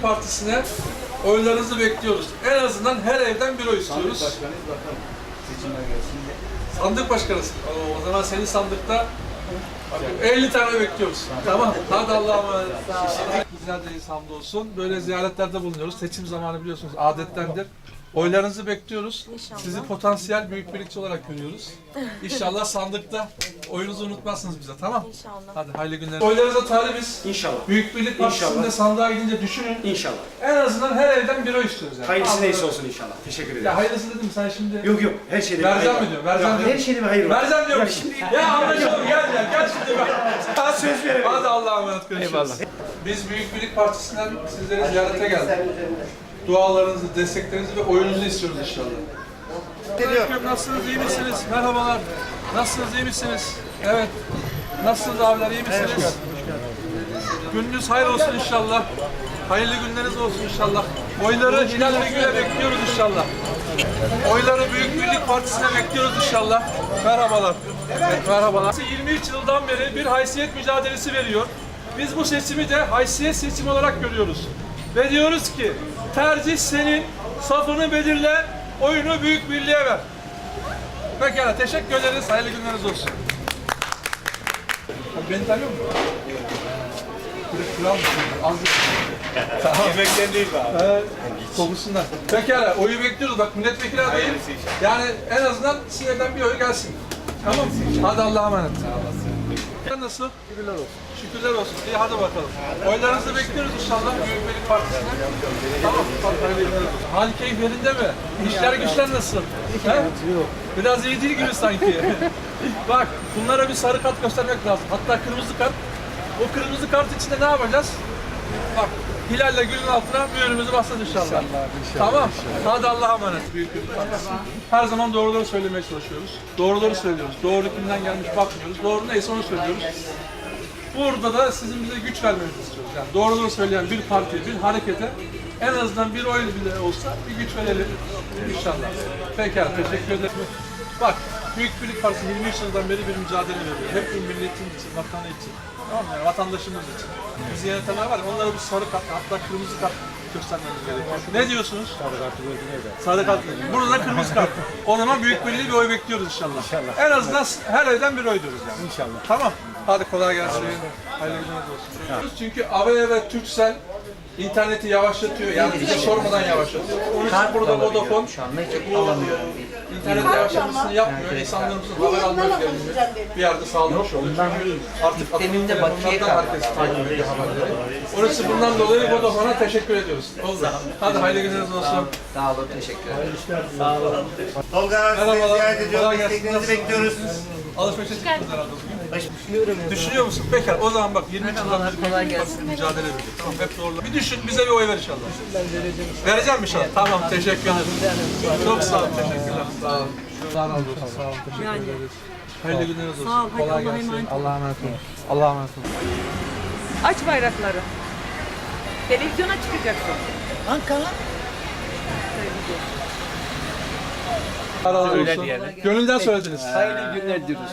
Partisi'ne oylarınızı bekliyoruz. En azından her evden bir oy istiyoruz. Başkanıyız bakalım. Seçimler gelsin. Sandık başkanısın. O zaman senin sandıkta 50 tane bekliyoruz. Tamam. Hadi Allah'a emanet. Bizlerdeyiz hamdolsun. Böyle ziyaretlerde bulunuyoruz. Seçim zamanı biliyorsunuz adettendir. Oylarınızı bekliyoruz. İnşallah. Sizi potansiyel büyük birlikçi olarak görüyoruz. İnşallah sandıkta oyunuzu unutmazsınız bize. Tamam? İnşallah. Hadi hayırlı günler. Oylarınıza talibiz. İnşallah. Büyük Birlik Partisi'nde sandığa gidince düşünün. İnşallah. En azından her evden bir oy istiyoruz yani. Hayırlısı neyse olsun inşallah. Teşekkür ederim. Ya hayırlısı dedim sen şimdi. Yok yok her şeyde bir Vereceğim hayır mi diyor, vereceğim diyor. Her şeyde bir hayır var. Vereceğim diyor. Ya şimdi Ya anlaşalım gel gel gel daha söz veremedim. Hadi Allah'a emanet görüşürüz. Eyvallah. Biz Büyük Birlik Partisi'nden sizleri ziyarete geldik. Dualarınızı, desteklerinizi ve oyununuzu istiyoruz inşallah. Selamünaleyküm. Nasılsınız? iyi misiniz? Merhabalar. Nasılsınız? iyi misiniz? Evet. Nasılsınız abiler? iyi misiniz? Gününüz hayır olsun inşallah. Hayırlı günleriniz olsun inşallah. Oyları Hilal ve Gül'e bekliyoruz inşallah. Oyları Büyük Birlik Partisi'ne bekliyoruz inşallah. Merhabalar. Evet, merhabalar. 23 yıldan beri bir haysiyet mücadelesi veriyor. Biz bu seçimi de haysiyet seçimi olarak görüyoruz. Ve diyoruz ki tercih senin, safını belirle, oyunu Büyük Birliğe ver. Pekala, teşekkür ederiz. Hayırlı günleriniz olsun. Beni tanıyor musun? Kırık kral mısın? Az Yemekten değil be abi. Evet, kokusundan. Pekala, oyu bekliyoruz. Bak milletvekili adayım. Yani en azından sinirden bir oy gelsin. Tamam Hadi Allah'a emanet. Sen nasıl? Şükürler olsun. Şükürler olsun. İyi hadi bakalım. Oylarınızı bekliyoruz inşallah Büyük Birlik Partisi'ne. Tamam. Hal keyif yerinde mi? İşler güçler nasıl? He? Biraz iyi değil gibi sanki. Bak bunlara bir sarı kart göstermek lazım. Hatta kırmızı kart. O kırmızı kart içinde ne yapacağız? Bak Hilal'le Gül'ün altına mühürümüzü basacağız inşallah. tamam. Hadi Allah'a emanet. Büyük bir partisi. Her zaman doğruları söylemeye çalışıyoruz. Doğruları söylüyoruz. Doğru kimden gelmiş bakmıyoruz. Doğru neyse onu söylüyoruz. Burada da sizin bize güç vermenizi istiyoruz. Yani doğruları söyleyen bir partiye, bir harekete en azından bir oy bile olsa bir güç verelim inşallah. Pekala, teşekkür ederim. Bak, Büyük Birlik Partisi 23 yıldan beri bir mücadele veriyor. Hep bir milletin için, vatanı için. Tamam mı? Yani vatandaşımız için. Bizi yönetenler var ya, onlara bir sarı kart, hatta kırmızı kart göstermemiz gerekiyor. Ne diyorsunuz? Sarı kartı gördüm Sarı kart. Burada da kırmızı kart. O zaman Büyük Birliği bir oy bekliyoruz inşallah. En azından her evden bir oy diyoruz yani. İnşallah. Tamam. Hadi kolay gelsin. Hayırlı günler olsun. Çünkü AVE ve Turkcell interneti yavaşlatıyor. Yani bize sormadan yavaşlatıyor. Onun için burada Vodafone Şu anda internet yavaşlamasını yapmıyor. İnsanlarımızın haber alma özelliğini bir yerde sağlamış oluyor. Çünkü artık akıllı bakiye herkes takip ediyor haberleri. İçin bundan dolayı Vodafone'a teşekkür ediyoruz. Oldu. Hadi hayırlı günleriniz olsun. Sağ olun, teşekkür ederim. Tolga sizi Merhabalar, ziyaret ediyoruz. gelsin. Desteklerinizi bekliyoruz. Alışverişe çıktınız herhalde bugün. Düşünüyor musun? Peki o zaman bak 20 yıldan beri kolay gelsin. mücadele ediyoruz. Tamam hep doğrular. Bir düşün bize bir oy ver inşallah. Ben vereceğim. Vereceğim inşallah. Tamam teşekkür ederim. Çok sağ olun. Teşekkürler. Sağ olun. Allah razı olsun. Sağ olun. Teşekkür ederiz. Hayırlı günler olsun. Sağ ol, Kolay gelsin. Allah'a emanet olun. Allah'a emanet olun. Aç bayrakları. Televizyona çıkacaksın. Allah razı Öyle olsun. diyelim. Gönülden söylediniz. Hayırlı günler diliyoruz.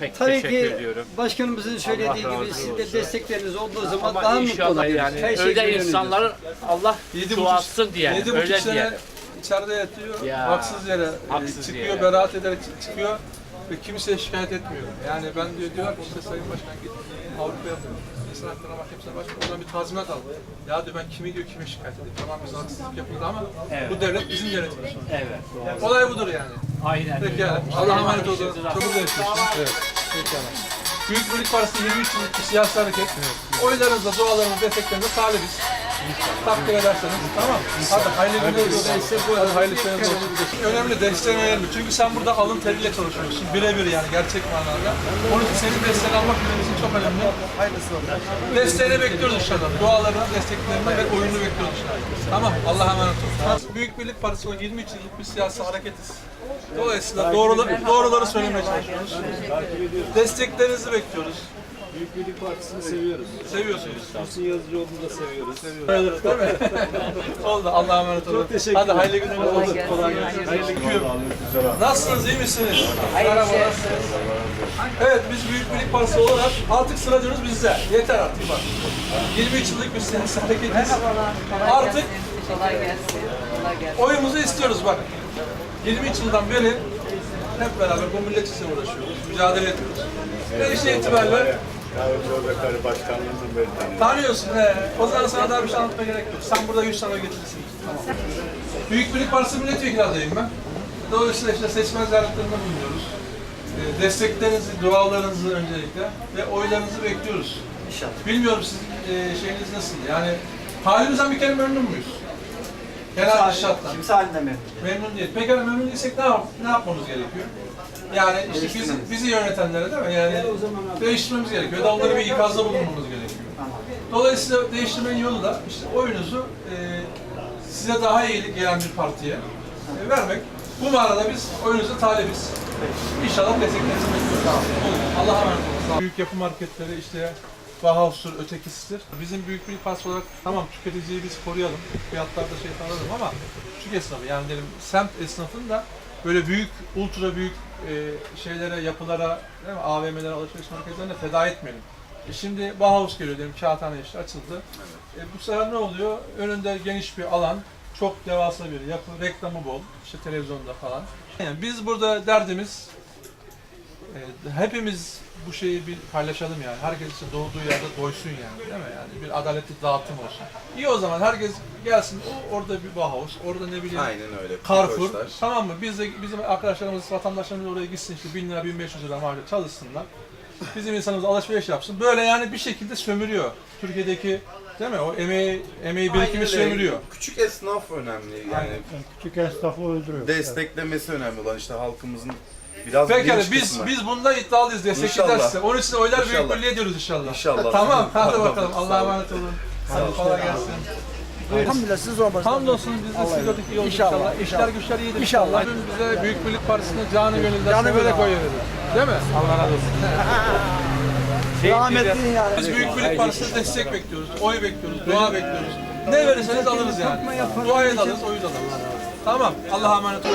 Pek Tabii teşekkür ki ediyorum. başkanımızın söylediği Allah gibi razı sizin de olsun. destekleriniz olduğu zaman Ama daha mutlu inşallah olabiliriz. yani Her şey öyle gönlünüzde. insanların Allah Yedi duasın diye. Yedi öyle buçuk sene içeride yatıyor. Ya. Haksız yere e, Haksız çıkıyor, yere. beraat ederek çı- çıkıyor ve kimseye şikayet etmiyor. Yani ben diyor diyorlar ki işte Sayın Başkan git Avrupa'ya İnsan Hakları Mahkemesi'ne başvur, oradan bir tazminat al. Ya diyor ben kimi diyor kime şikayet edeyim. Tamam bize haksızlık yapıldı ama bu devlet bizim devletimiz sonuçta. Evet. Olay budur yani. Aynen. Peki yani. Allah'a emanet olun. Çok güzel yaşıyorsunuz. Evet. Peki yani. Büyük Birlik Partisi 23 yıllık bir siyasi hareket. Oylarınızla, dualarınızla, desteklerinize talibiz. Takdir ederseniz. Tamam. Hadi hayırlı günler olsun. Hadi hayırlı işler olsun. Önemli desteğin önemli. Çünkü sen burada alın teriyle çalışıyorsun. Birebir yani gerçek manada. Onun için senin desteğini almak için çok önemli. Hayırlısı olsun. Desteğini bekliyoruz inşallah. Dualarını, desteklerini ve oyunu bekliyoruz inşallah. Tamam. Allah'a emanet olun. Büyük Birlik Partisi o 23 yıllık bir siyasi hareketiz. Dolayısıyla doğruları, doğruları söylemeye çalışıyoruz. Desteklerinizi bekliyoruz. Büyük Birlik Partisi'ni seviyoruz. Seviyorsunuz. Dursun Yazıcıoğlu'nu da seviyoruz. Sayılırız değil mi? Oldu. Allah'a emanet olun. Çok teşekkür Hadi ederim. hayırlı günler olsun. Kolay gelsin. Hayırlı günler. Nasılsınız? iyi misiniz? Merhaba. nasılsınız? Evet biz Büyük Birlik Partisi olarak artık sıra diyoruz bizde. Yeter artık bak. 23 yıllık bir siyasi hareketiz. Artık. Kolay gelsin. Kolay gelsin. oyumuzu istiyoruz bak. 23 yıldan beri hep beraber bu millet için uğraşıyoruz. Mücadele ediyoruz. Ve işte itibariyle Kavcıoğlu Başkanlığı'nın beri tanıyorum. Tanıyorsun he. O zaman sana daha bir şey anlatmaya gerek yok. Sen burada 100 tane getirirsin. Tamam. Büyük Birlik Partisi milletvekili adayım ben. Dolayısıyla işte seçmen ziyaretlerinde bulunuyoruz. Ee, Desteklerinizi, dualarınızı öncelikle ve oylarınızı bekliyoruz. İnşallah. Bilmiyorum sizin e, şeyiniz nasıl? Yani halimizden bir kere memnun muyuz? Genel şartlar. Kimse halinden memnun değil. Memnun değil. Peki memnun değilsek ne, yap ne yapmamız gerekiyor? Yani işte bizi, bizi yönetenlere değil mi? Yani değiştirmemiz gerekiyor. Da onları bir ikazda bulunmamız gerekiyor. Dolayısıyla değiştirmenin yolu da işte oyunuzu e, size daha iyi gelen bir partiye e, vermek. Bu manada biz oyunuza talibiz. İnşallah. Olur. Allah'a emanet olun. Büyük yapı marketleri işte Bauhaus'tur, ötekisidir. Bizim büyük bir partisi olarak tamam tüketiciyi biz koruyalım, fiyatlarda şey alalım ama küçük esnafı yani dedim semt esnafın da böyle büyük, ultra büyük e, şeylere, yapılara, değil mi? AVM'lere, alışveriş merkezlerine feda etmeyelim. E şimdi Bauhaus geliyor diyelim, kağıthane işte açıldı. E bu sefer ne oluyor? Önünde geniş bir alan, çok devasa bir yapı, reklamı bol, işte televizyonda falan. Yani biz burada derdimiz e, hepimiz bu şeyi bir paylaşalım yani. Herkes işte doğduğu yerde doysun yani değil mi? Yani bir adaletli dağıtım olsun. İyi o zaman herkes gelsin o orada bir Bauhaus, orada ne bileyim Aynen öyle. Carrefour. Koçlar. Tamam mı? Biz de bizim arkadaşlarımız, vatandaşlarımız oraya gitsin işte 1000 lira, 1500 lira maaşla çalışsınlar. Bizim insanımız alışveriş yapsın. Böyle yani bir şekilde sömürüyor. Türkiye'deki değil mi? O emeği, emeği birikimi Aynen öyle. sömürüyor. Küçük esnaf önemli. Yani Küçük esnafı öldürüyor. desteklemesi önemli olan işte halkımızın biraz Pekala bilinç biz kısmı. biz bunda iddialıyız destekleyeceğiz İnşallah. size. Onun için oylar büyük birliğe diyoruz inşallah. İnşallah. Tamam hadi Tamam. bakalım. Allah'a emanet olun. Hadi kolay gelsin. Elhamdülillah siz zorbarsınız. Hamdolsun biz de siz iyi oldu İnşallah, inşallah. İşler güçler iyidir İnşallah. Bugün bize Büyük Birlik Partisi'ne canı gönülden Canı severek gönülden. oy verir. Değil mi? Allah razı olsun. Rahmetli yani. Biz Büyük Birlik Partisi'ne destek bekliyoruz, oy bekliyoruz, dua bekliyoruz. Ne verirseniz alırız yani. Duayı da alırız, oyu da alırız. Tamam. Allah'a emanet olun.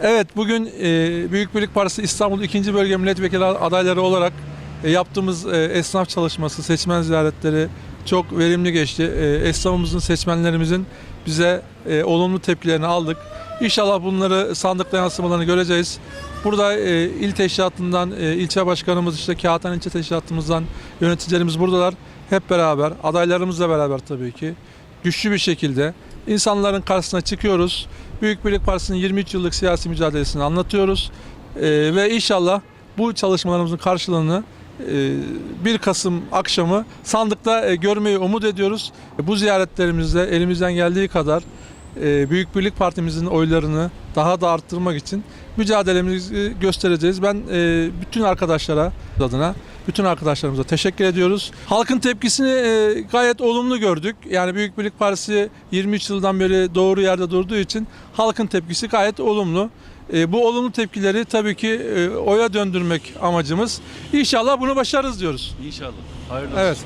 Evet bugün e, Büyük Birlik Partisi İstanbul 2. Bölge Milletvekili adayları olarak e, yaptığımız e, esnaf çalışması, seçmen ziyaretleri çok verimli geçti. E, esnafımızın, seçmenlerimizin bize e, olumlu tepkilerini aldık. İnşallah bunları sandıkta yansımalarını göreceğiz. Burada e, il teşkilatından, e, ilçe başkanımız, işte Kağıthane ilçe teşkilatımızdan yöneticilerimiz buradalar. Hep beraber, adaylarımızla beraber tabii ki güçlü bir şekilde insanların karşısına çıkıyoruz. Büyük Birlik Partisi'nin 23 yıllık siyasi mücadelesini anlatıyoruz. Ee, ve inşallah bu çalışmalarımızın karşılığını e, 1 Kasım akşamı sandıkta e, görmeyi umut ediyoruz. Bu ziyaretlerimizde elimizden geldiği kadar e, Büyük Birlik Partimizin oylarını daha da arttırmak için mücadelemizi göstereceğiz. Ben e, bütün arkadaşlara adına bütün arkadaşlarımıza teşekkür ediyoruz. Halkın tepkisini e, gayet olumlu gördük. Yani Büyük Birlik Partisi 23 yıldan beri doğru yerde durduğu için halkın tepkisi gayet olumlu. E, bu olumlu tepkileri tabii ki e, oya döndürmek amacımız. İnşallah bunu başarırız diyoruz. İnşallah. Hayırlı Evet.